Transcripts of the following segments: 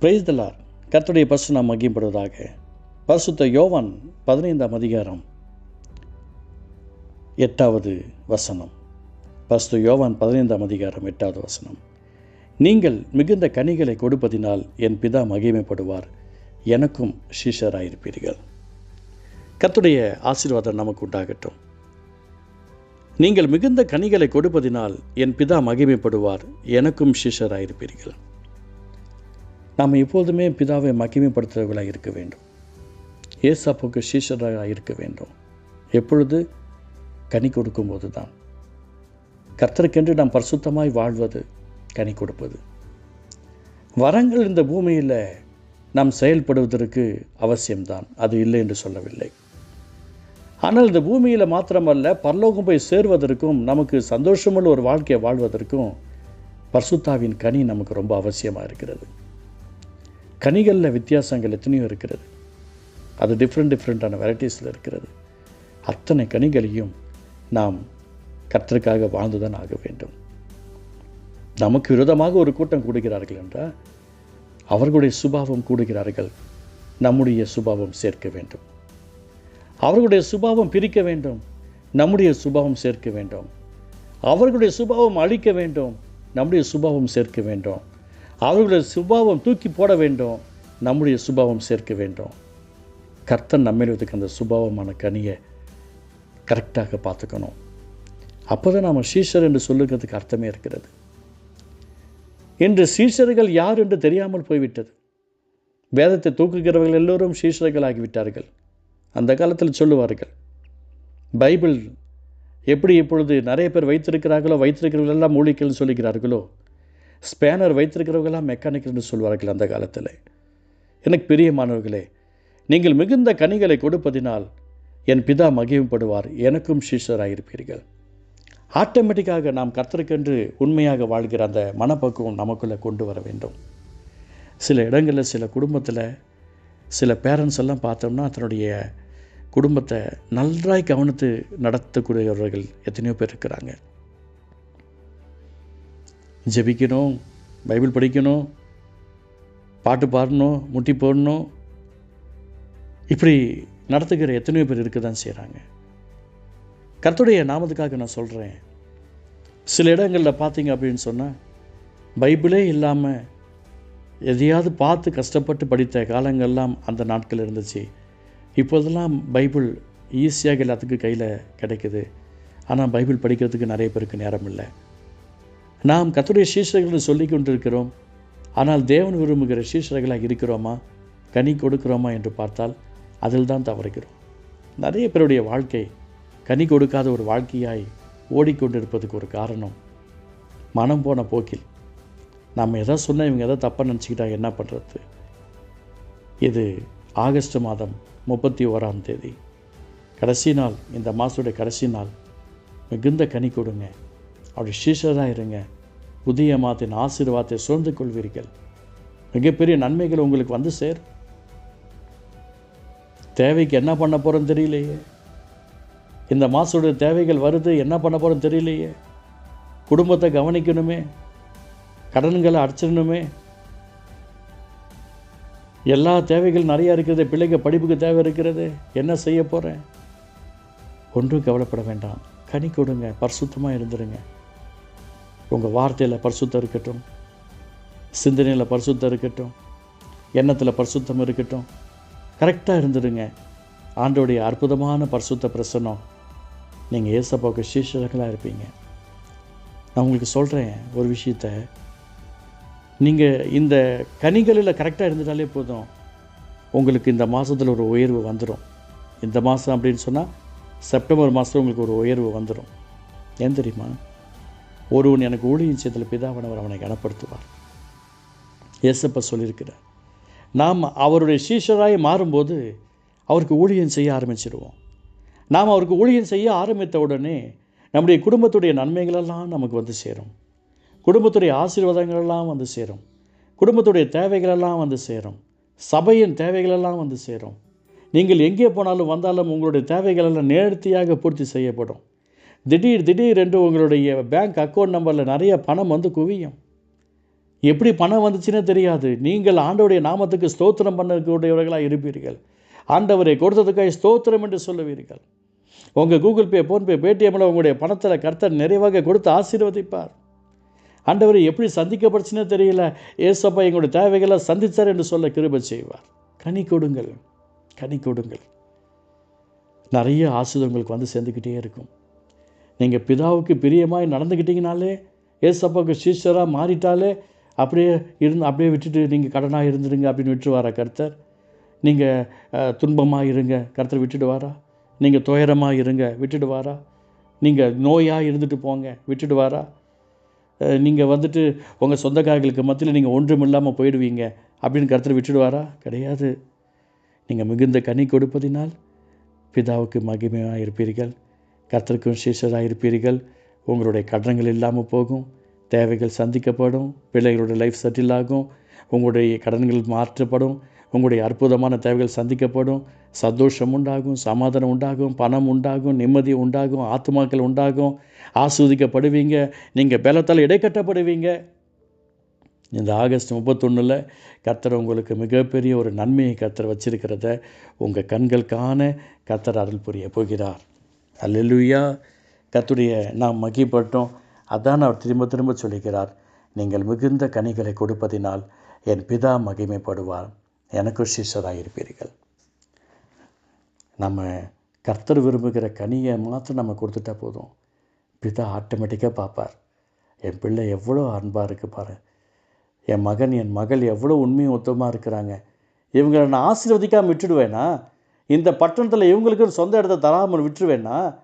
Price தலார் பசு நாம் மகிம்படுவதாக பரிசுத்த யோவான் பதினைந்தாம் அதிகாரம் எட்டாவது வசனம். பரிசுத்த யோவான் பதினைந்தாம் அதிகாரம் எட்டாவது வசனம். நீங்கள் மிகுந்த கனிகளை கொடுப்பதினால் என் பிதா மகிமைப்படுவார். எனக்கும் ஷீஷராயிருப்பீர்கள் கத்துடைய ஆசீர்வாதம் நமக்கு உண்டாகட்டும். நீங்கள் மிகுந்த கனிகளை கொடுப்பதினால் என் பிதா மகிமைப்படுவார். எனக்கும் ஷீஷராயிருப்பீர்கள் நாம் எப்போதுமே பிதாவை மகிமைப்படுத்துகிறவர்களாக இருக்க வேண்டும். ஏசாப்புக்கு சீஷராக இருக்க வேண்டும். எப்பொழுது? கனி கொடுக்கும்போது தான். கர்த்தருக்கென்று நாம் பரிசுத்தமாய் வாழ்வது கனி கொடுப்பது. வரங்கள் இந்த பூமியில் நாம் செயல்படுவதற்கு அவசியம்தான். அது இல்லை என்று சொல்லவில்லை. ஆனால் இந்த பூமியில் மாத்திரமல்ல பரலோகம் போய் சேர்வதற்கும் நமக்கு சந்தோஷமுள்ள ஒரு வாழ்க்கையை வாழ்வதற்கும் பர்சுத்தாவின் கனி நமக்கு ரொம்ப அவசியமாக இருக்கிறது. கனிகளில் வித்தியாசங்கள் எத்தனையோ இருக்கிறது. அது டிஃப்ரெண்ட் டிஃப்ரெண்ட்டான வெரைட்டிஸில் இருக்கிறது. அத்தனை கனிகளையும் நாம் கர்த்தருக்காக வாழ்ந்துதான் ஆக வேண்டும். நமக்கு விரோதமாக ஒரு கூட்டம் கூடுகிறார்கள் என்றால் அவர்களுடைய சுபாவம் கூடுகிறார்கள். நம்முடைய சுபாவம் சேர்க்க வேண்டும். அவர்களுடைய சுபாவம் பிரிக்க வேண்டும். நம்முடைய சுபாவம் சேர்க்க வேண்டும். அவர்களுடைய சுபாவம் அழிக்க வேண்டும். நம்முடைய சுபாவம் சேர்க்க வேண்டும். அவர்களுடைய சுபாவம் தூக்கி போட வேண்டும். நம்முடைய சுபாவம் சேர்க்க வேண்டும். கர்த்தன் நம்மில் இருக்க அந்த சுபாவமான கனியை கரெக்டாக பார்த்துக்கணும். அப்போ தான் நாம் சீஷர் என்று சொல்லுகிறதுக்கு அர்த்தமே இருக்கிறது. இன்று சீஷர்கள் யார் என்று தெரியாமல் போய்விட்டது. வேதத்தை தூக்குகிறவர்கள் எல்லோரும் சீஷர்கள் ஆகிவிட்டார்கள் அந்த காலத்தில் சொல்லுவார்கள் பைபிள் எப்படி இப்பொழுது நிறைய பேர் வைத்திருக்கிறார்களோ வைத்திருக்கிறவர்கள் எல்லாம் மூலிகள் சொல்லுகிறார்களோ ஸ்பேனர் வைத்திருக்கிறவங்களாம் மெக்கானிக்கல் என்று சொல்வார்கள் அந்த காலத்தில். எனக்கு பிரியமானவர்களே நீங்கள் மிகுந்த கனிகளை கொடுப்பதினால் என் பிதா மகிமைப்படுவார் எனக்கும் இருப்பீர்கள் ஆட்டோமேட்டிக்காக நாம் கர்த்தருக்கென்று உண்மையாக வாழ்கிற அந்த மனப்பக்குவம் நமக்குள்ளே கொண்டு வர வேண்டும். சில இடங்களில் சில குடும்பத்தில் சில பேரண்ட்ஸ் எல்லாம் பார்த்தோம்னா தன்னுடைய குடும்பத்தை நன்றாய் கவனித்து நடத்தக்கூடியவர்கள் எத்தனையோ பேர் இருக்கிறாங்க. ஜெபிக்கணும் பைபிள் படிக்கணும் பாட்டு பாடணும் முட்டி போடணும். இப்படி நடத்துகிற எத்தனையோ பேர் இருக்க தான் செய்கிறாங்க கர்த்துடைய நாமத்துக்காக நான் சொல்கிறேன் சில இடங்களில் பார்த்தீங்க அப்படின்னு சொன்னால் பைபிளே இல்லாமல் எதையாவது பார்த்து கஷ்டப்பட்டு படித்த காலங்கள்லாம் அந்த நாட்கள் இருந்துச்சு. இப்போதெல்லாம் பைபிள் ஈஸியாக எல்லாத்துக்கும் கையில் கிடைக்குது. ஆனால் பைபிள் படிக்கிறதுக்கு நிறைய பேருக்கு நேரம் இல்லை. நாம் கத்துடைய சீஷர்கள் சொல்லி கொண்டிருக்கிறோம். ஆனால் தேவன் விரும்புகிற சீசர்களாக இருக்கிறோமா? கனி கொடுக்கிறோமா என்று பார்த்தால் அதில் தான் தவறுகிறோம். நிறைய பேருடைய வாழ்க்கை கனி கொடுக்காத ஒரு வாழ்க்கையாய் ஓடிக்கொண்டிருப்பதுக்கு ஒரு காரணம் மனம் போன போக்கில். நாம் எதை சொன்னால் இவங்க எதை தப்பாக நினச்சிக்கிட்டா என்ன பண்ணுறது இது ஆகஸ்ட் மாதம் முப்பத்தி ஓராம் தேதி. கடைசி நாள் இந்த மாதத்துடைய கடைசி நாள். மிகுந்த கனி கொடுங்க. அப்படி சீஷராக இருங்க. புதிய மாத்தின் ஆசீர்வாதத்தை சுழ்ந்து கொள்வீர்கள். மிகப்பெரிய நன்மைகள் உங்களுக்கு வந்து சேர் தேவைக்கு என்ன பண்ண போகிறோன்னு தெரியலையே. இந்த மாதத்துடைய தேவைகள் வருது என்ன பண்ண போகிறோம் தெரியலையே. குடும்பத்தை கவனிக்கணுமே. கடன்களை அடைச்சிடணுமே. எல்லா தேவைகள் நிறையா இருக்கிறது பிள்ளைங்க படிப்புக்கு தேவை இருக்கிறது என்ன செய்ய போகிறேன் ஒன்றும் கவலைப்பட வேண்டாம். கனி கொடுங்க பரிசுத்தமாக இருந்துருங்க. உங்கள் வார்த்தையில் பரிசுத்தம் இருக்கட்டும். சிந்தனையில் பரிசுத்தம் இருக்கட்டும். எண்ணத்தில் பரிசுத்தம் இருக்கட்டும். கரெக்டாக இருந்துடுங்க ஆண்டோடைய அற்புதமான பரிசுத்த பிரசனம் நீங்கள் ஏசப்பாவுக்கு சீஷர்களாக இருப்பீங்க. நான் உங்களுக்கு சொல்கிறேன் ஒரு விஷயத்த. நீங்கள் இந்த கனிகளில் கரெக்டாக இருந்துட்டாலே போதும். உங்களுக்கு இந்த மாதத்தில் ஒரு உயர்வு வந்துடும் இந்த மாதம் அப்படின்னு சொன்னால் செப்டம்பர் மாதம் உங்களுக்கு ஒரு உயர்வு வந்துடும் ஏன் தெரியுமா? ஒருவன் எனக்கு ஊழியின் செய்தல் பிதாவனவர் அவனை கனப்படுத்துவார். இயேசப்ப சொல்லியிருக்கிறார் நாம் அவருடைய சீஷராய் மாறும்போது அவருக்கு ஊழியம் செய்ய ஆரம்பிச்சிடுவோம் நாம் அவருக்கு ஊழியம் செய்ய ஆரம்பித்த உடனே நம்முடைய குடும்பத்துடைய நன்மைகளெல்லாம் நமக்கு வந்து சேரும். குடும்பத்துடைய ஆசீர்வாதங்களெல்லாம் வந்து சேரும். குடும்பத்துடைய தேவைகளெல்லாம் வந்து சேரும். சபையின் தேவைகளெல்லாம் வந்து சேரும். நீங்கள் எங்கே போனாலும் வந்தாலும் உங்களுடைய தேவைகளெல்லாம் நேர்த்தியாக பூர்த்தி செய்யப்படும். திடீர் திடீர் என்று உங்களுடைய பேங்க் அக்கௌண்ட் நம்பரில் நிறைய பணம் வந்து குவியும். எப்படி பணம் வந்துச்சுன்னே தெரியாது. நீங்கள் ஆண்டவருடைய நாமத்துக்கு ஸ்தோத்திரம் பண்ணக்கூடியவர்களாக இருப்பீர்கள். ஆண்டவரை கொடுத்ததுக்காக ஸ்தோத்திரம் என்று சொல்லுவீர்கள். உங்கள் கூகுள் பே ஃபோன்பே பேடிஎம்மில் உங்களுடைய பணத்தில் கர்த்தர் நிறைவாக கொடுத்து ஆசீர்வதிப்பார். ஆண்டவரை எப்படி சந்திக்கப்படுச்சுன்னே தெரியல. ஏசப்பா எங்களுடைய தேவைகளை சந்தித்தார் என்று சொல்ல கிருபை செய்வார். கனி கொடுங்கள். கனி கொடுங்கள். நிறைய ஆசிரியர் உங்களுக்கு வந்து சேர்ந்துக்கிட்டே இருக்கும். நீங்கள் பிதாவுக்கு பிரியமாய் நடந்துக்கிட்டீங்கனாலே ஏசப்பாவுக்கு சீஷராக மாறிட்டாலே அப்படியே இருந்து அப்படியே விட்டுட்டு நீங்கள் கடனாக இருந்துடுங்க அப்படின்னு விட்டுருவாரா கர்த்தர்? நீங்கள் துன்பமாக இருங்க. கர்த்தர் விட்டுடுவாரா? நீங்கள் துயரமாக இருங்க. விட்டுடுவாரா? நீங்கள் நோயாக இருந்துட்டு போங்க. விட்டுடுவாரா? நீங்கள் வந்துட்டு உங்கள் சொந்தக்காரர்களுக்கு மத்தியில் நீங்கள் ஒன்றும் இல்லாமல் போயிடுவீங்க அப்படின்னு கருத்தர் விட்டுடுவாரா? கிடையாது. நீங்கள் மிகுந்த கனி கொடுப்பதினால் பிதாவுக்கு மகிமையாக இருப்பீர்கள். கர்த்தருக்கும் சீஷராக இருப்பீர்கள். உங்களுடைய கடன்கள் இல்லாமல் போகும். தேவைகள் சந்திக்கப்படும். பிள்ளைகளுடைய லைஃப் செட்டில் ஆகும். உங்களுடைய கடன்கள் மாற்றப்படும். உங்களுடைய அற்புதமான தேவைகள் சந்திக்கப்படும். சந்தோஷம் உண்டாகும் சமாதானம் உண்டாகும் பணம் உண்டாகும் நிம்மதி உண்டாகும் ஆத்மாக்கள் உண்டாகும். ஆஸ்வதிக்கப்படுவீங்க. நீங்கள் பலத்தால் இடைக்கட்டப்படுவீங்க இந்த ஆகஸ்ட் முப்பத்தொன்னில் கர்த்தர் உங்களுக்கு மிகப்பெரிய ஒரு நன்மையை கர்த்தர் வச்சிருக்கிறத உங்கள் கண்கள் காண கர்த்தர் அருள் புரிய போகிறார். அல்லேலூயா. கத்துடைய நாம் மகிப்பட்டோம். அதான் அவர் திரும்ப திரும்ப சொல்லுகிறார். நீங்கள் மிகுந்த கனிகளை கொடுப்பதினால் என் பிதா மகிமைப்படுவார். எனக்கு சிஷராக இருப்பீர்கள். நம்ம கர்த்தர் விரும்புகிற கனியை மாத்திரம் நம்ம கொடுத்துட்டா போதும். பிதா ஆட்டோமேட்டிக்காக பார்ப்பார். என் பிள்ளை எவ்வளோ அன்பாக இருக்குது பாரு. என் மகன் என் மகள் எவ்வளோ உண்மையும் ஒத்தமாக இருக்கிறாங்க. இவங்களை நான் ஆசீர்வதிக்காக விட்டுடுவேனா? இந்த பட்டணத்தில் இவங்களுக்கு சொந்த இடத்த தராமல் விட்டுருவேண்ணா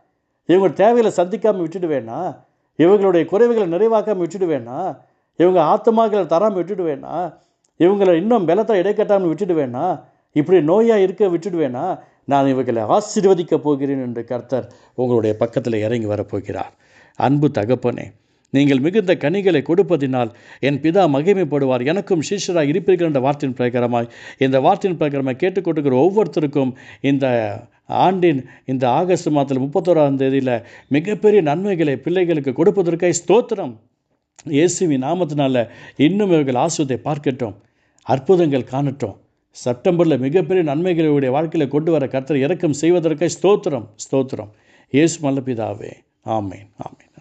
இவங்க தேவைகளை சந்திக்காமல் விட்டுடுவேண்ணா இவங்களுடைய குறைவுகளை நிறைவாக்காமல் விட்டுடுவேண்ணா இவங்க ஆத்மாக்களை தராமல் விட்டுடுவேண்ணா இவங்களை இன்னும் பலத்தை இடைக்கட்டாமல் விட்டுடுவேண்ணா இப்படி நோயாக இருக்க விட்டுடுவேணா நான் இவர்களை ஆசீர்வதிக்கப் போகிறேன் என்று கர்த்தர் உங்களுடைய பக்கத்தில் இறங்கி வரப்போகிறார். அன்பு தகப்பனே நீங்கள் மிகுந்த கனிகளை கொடுப்பதினால் என் பிதா மகிமைப்படுவார். எனக்கும் சீஷராக இருப்பீர்கள் என்ற வார்த்தையின் பிரகாரமாய். இந்த வார்த்தையின் பிரகாரமாக கேட்டுக்கொண்டிருக்கிற ஒவ்வொருத்தருக்கும் இந்த ஆண்டின் இந்த ஆகஸ்ட் மாதத்தில் முப்பத்தோராம் தேதியில் மிகப்பெரிய நன்மைகளை பிள்ளைகளுக்கு கொடுப்பதற்காக ஸ்தோத்திரம். இயேசுவின் நாமத்தினால இன்னும் இவர்கள் ஆசுவத்தை பார்க்கட்டும் அற்புதங்கள் காணட்டும். செப்டம்பரில் மிகப்பெரிய நன்மைகளுடைய வாழ்க்கையில் கொண்டு வர கர்த்தர் இறக்கம் செய்வதற்காக ஸ்தோத்திரம் ஸ்தோத்திரம். இயேசு மல்லபிதாவே ஆமேன் ஆமேன்.